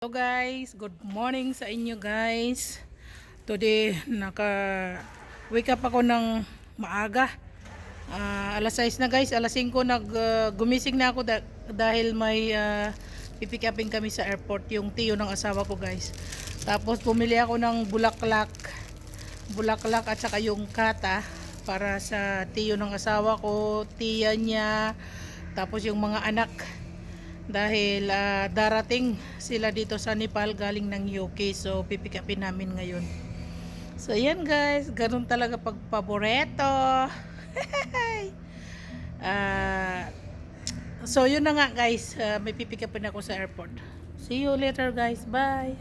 Hello guys, good morning sa inyo guys. Today naka wake up ako ng maaga. Ah, alas 6 na guys, alas 5 nag ah, gumising na ako da- dahil may uh, pipick upin kami sa airport yung tiyo ng asawa ko guys. Tapos bumili ako ng bulaklak. Bulaklak at saka yung kata para sa tiyo ng asawa ko, tiya niya, tapos yung mga anak dahil ah, darating sila dito sa Nepal galing ng UK so pipick upin namin ngayon. So yan guys. Ganun talaga pag paboreto. Ah, so yun na nga guys. Ah, may pipick upin ako sa airport. See you later guys. Bye.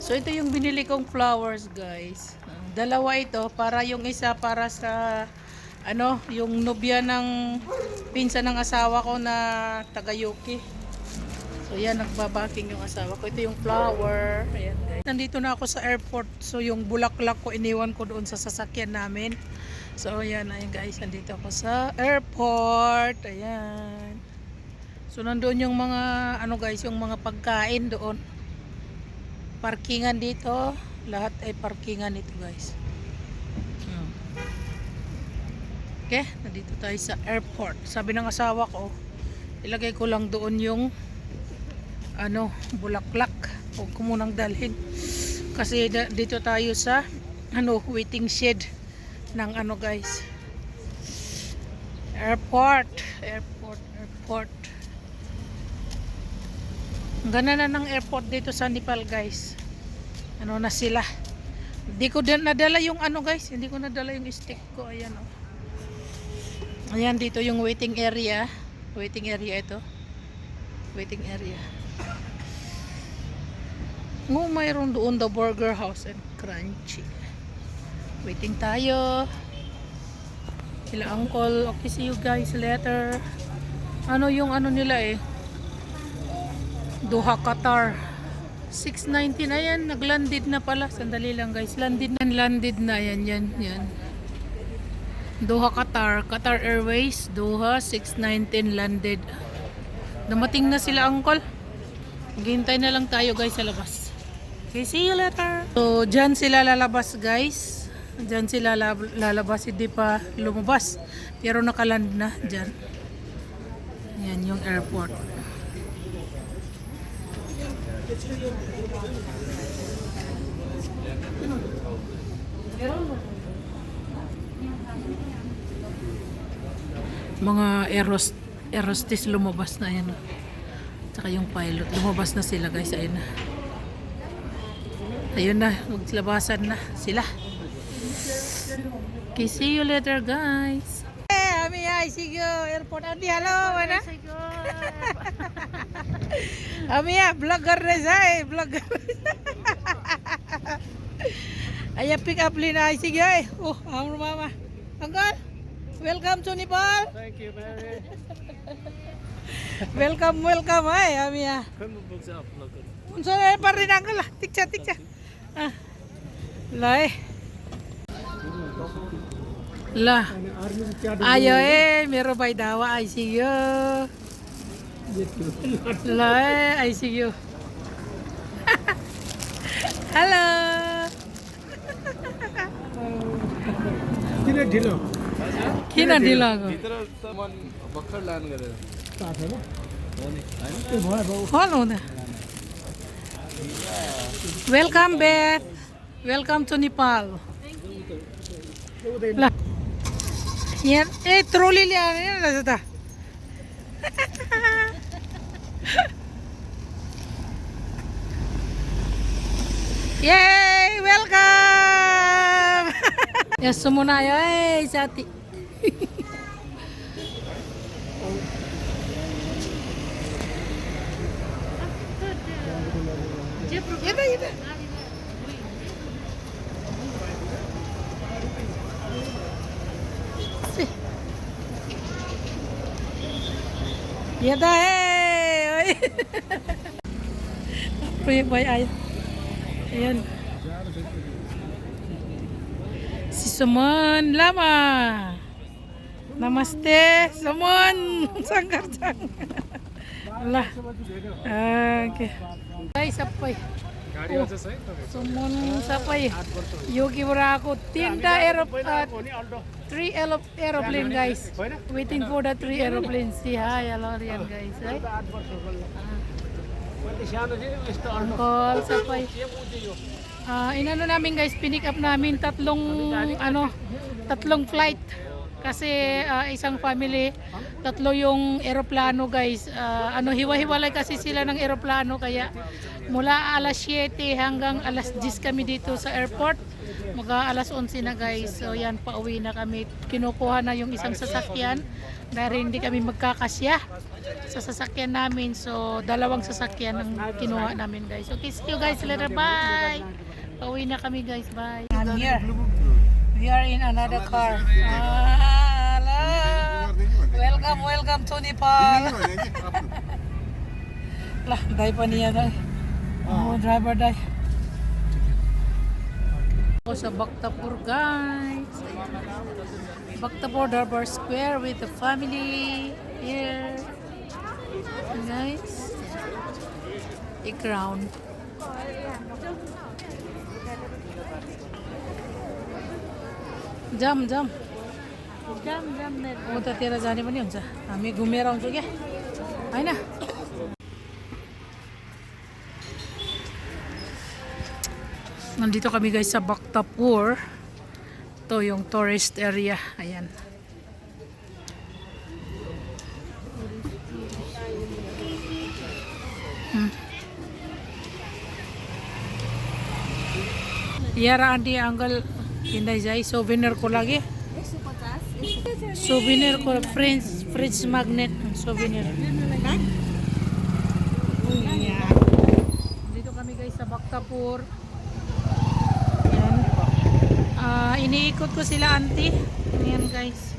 So ito yung binili kong flowers guys. Dalawa ito para yung isa para sa ano, yung nobya ng pinsan ng asawa ko na taga Yuki. So yan, nagbabaking yung asawa ko. Ito yung flower. Ayan. Nandito na ako sa airport. So yung bulaklak ko, iniwan ko doon sa sasakyan namin. So ayan, ayan guys, nandito ako sa airport. Ayan. So nandoon yung mga, ano guys, yung mga pagkain doon. Parkingan dito. Lahat ay parkingan ito guys. Okay, nandito tayo sa airport. Sabi ng asawa ko, ilagay ko lang doon yung ano, bulaklak. Huwag ko munang dalhin. Kasi dito tayo sa ano, waiting shed ng ano guys. Airport, airport, airport. Ang ganda na ng airport dito sa Nepal guys. Ano na sila. Hindi ko din nadala yung ano guys, hindi ko nadala yung stick ko. Ayan oh. Ayan, dito yung waiting area. Waiting area ito. Waiting area. Ngo, mayroon doon the burger house and crunchy. Waiting tayo. Sila uncle. Okay, see you guys later. Ano yung ano nila eh? Doha, Qatar. 6.90 na yan. Naglanded na pala. Sandali lang guys. Landed na. Landed na. Yan, yan, yan. Doha, Qatar. Qatar Airways, Doha, 619 landed. Dumating na sila, uncle. Maghintay na lang tayo, guys, sa labas. Okay, see you later. So, dyan sila lalabas, guys. Dyan sila lab- lalabas, hindi pa lumabas. Pero nakaland na, dyan. Yan yung airport. Mga aeros aerostis lumabas na yan. Saka yung pilot lumabas na sila guys. Ayun na. Ayun na maglabasan na sila. Okay see you later guys. Hey ami ay sige airport andi hello mana ami ya vlogger na siya eh vlogger. Aya pick up lina ay sige eh. Oh ang mama Uncle, welcome to Nepal. Thank you, Mary. welcome, welcome. Hai, Amia. Unsa na par rin ang lah. tiksa, tiksa. Ah. Lai. Ah, lah, Ayo eh, mero bay dawa ICU. Lai ICU. Halo. किन ढिलो किन ढिलो गयो? भित्र त मन भर्खर लान गरेर Hold on. Welcome back. Welcome to Nepal. Lah. Yan, eh trolley liya yan na sa Yes, mo na ay sa ati. Iba, iba. Yada, hey! Pray boy, ay. Ayan. Ayan. Sumon Lama. Namaste, Sumon. Sangkar sang. Allah. Okay. Guys, sapay. गाडी Oh. अझ छ है तपाईँको Sumon sapay. Yogi Burako. Tinta aerop, uh, three aero- aeroplane guys. Waiting for Ah, inano namin guys, pinick up namin tatlong ano, tatlong flight. Kasi ah, isang family, tatlo yung eroplano guys. Ah, ano hiwa-hiwalay kasi sila ng eroplano kaya mula alas 7 hanggang alas 10 kami dito sa airport. Mga alas 11 na guys. So yan, pauwi na kami. Kinukuha na yung isang sasakyan dahil hindi kami magkakasya sa sasakyan namin. So dalawang sasakyan ang kinuha namin guys. Okay, see you guys later. Bye! Pauwi na kami guys. Bye! I'm here. We are in another car. Ah, hello. Welcome, welcome to Nepal. Lah, dai pa niya dai. Oh, driver dai. Ako sa Bhaktapur guys. Bhaktapur Darbar Square with the family here. Guys. I-crown. जाम जाम जाम जाम उतातिर जाने पनि हुन्छ हामी घुमेर आउँछौँ क्या होइन Nandito kami guys sa Bhaktapur. Ito yung tourist area. Ayan. Hmm. Yara auntie uncle pinday jai souvenir ko lagi. Souvenir ko fridge fridge magnet souvenir. Yeah. Dito kami guys sa Bhaktapur. Yan. Ah, iniikot ko sila auntie. Ayan guys.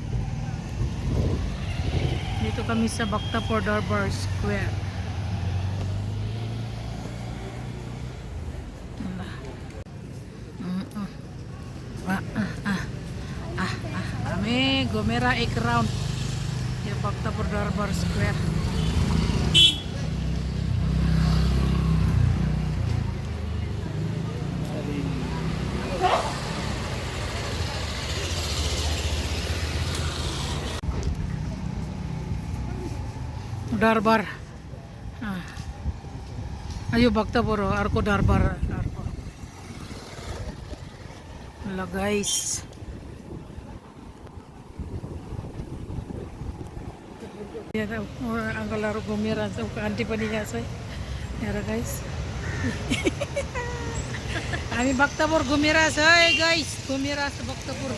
Dito kami sa Bhaktapur Darbar Square. Gomera Egg Round. Di Oktober Darbar Square. Darbar. Ah. ayo bakta Arko Darbar Darbar Wala guys. Guys अङ्कलहरू घुमेर aunty पनि यहाँ छ। हेर गाइस हामी भक्तपुर घुमेर है गाइस घुमेर भक्तपुर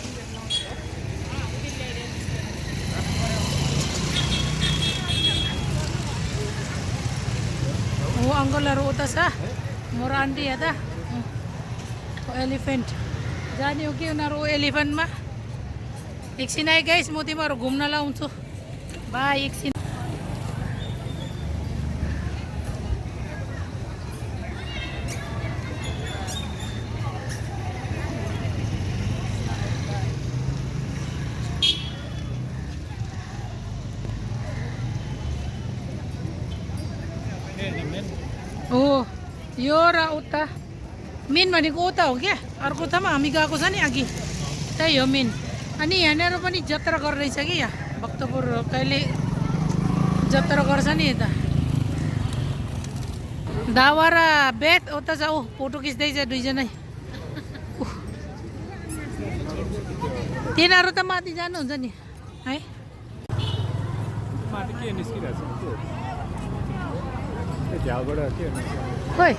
Oh, अङ्कलहरू उता छ। मोर आन्टी हेर्दा एलिफेन्ट। जाने हो कि उनीहरू एलिफेन्टमा? एकछिन आइ गाइस म तिमीहरू घुम्न लाउँछु। Baik sih. Oh, yora uta. Min mani ko uta okay? Arko tama amiga ko sani agi. Tayo min. Ani ya, nero pani jatra kar sagi ya. Bhaktapur कहिले जत्रो गर्छ नि यता। दावा र बेत उता छ ऊ फोटो खिच्दैछ दुईजनै। तिनीहरू त माथि जानुहुन्छ नि है? खोइ।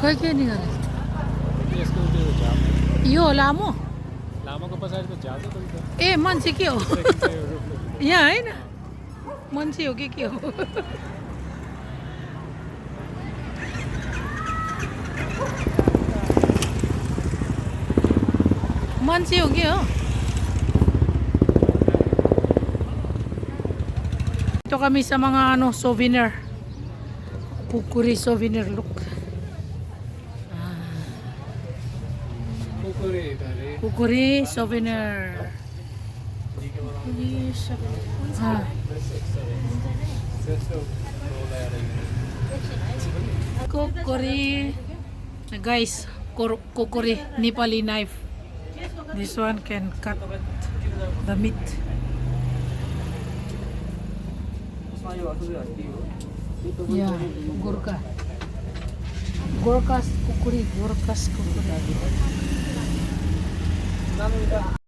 खोइ के निकाल्नु? यो होला आमो એ મનસી કયો અહીંયા હે ને મનસી હોગી કયો મનસી હોગી હો Ito kami sa mga ano souvenir. Pukuri souvenir look. Kukuri, pare. Kukuri souvenir. Kukuri souvenir. Ah. Kukuri. Guys, kukuri Nepali knife. This one can cut the meat. Yeah, Gurkha. Gorkas kukuri, Gorkas kukuri. 감사합니다.